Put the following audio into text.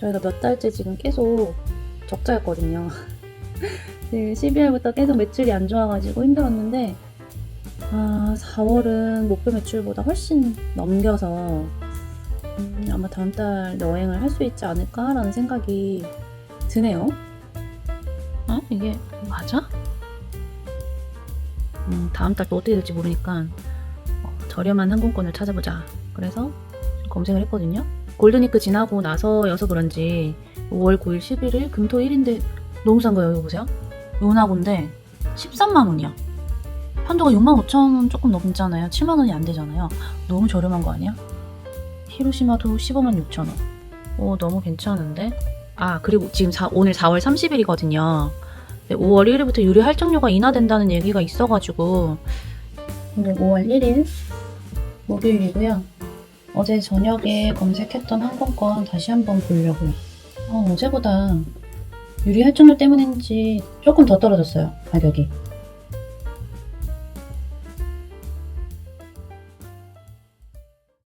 저희가 몇 달째 지금 계속 적자였거든요. 네, 12월부터 계속 매출이 안 좋아가지고 힘들었는데, 아, 4월은 목표 매출보다 훨씬 넘겨서, 음, 아마 다음 달 여행을 할 수 있지 않을까라는 생각이 드네요. 어? 이게 맞아? 음, 다음 달 또 어떻게 될지 모르니까 어, 저렴한 항공권을 찾아보자. 그래서 검색을 했거든요. 골드니크 지나고 나서여서 그런지 5월 9일 11일 금토 1인데 너무 싼 거예요. 이거 보세요. 요나고인데 13만 원이야. 한도가 6만 5천 원 조금 넘잖아요. 7만 원이 안 되잖아요. 너무 저렴한 거 아니야? 히로시마도 15만 6천 원. 오 너무 괜찮은데? 아 그리고 지금 사- 오늘 4월 30일이거든요. 5월 1일부터 유리 할증료가 인하된다는 얘기가 있어가지고 오늘 5월 1일 목요일이고요. 어제 저녁에 검색했던 항공권 다시 한번 보려고요. 어, 어제보다 유리 할증률 때문인지 조금 더 떨어졌어요, 가격이.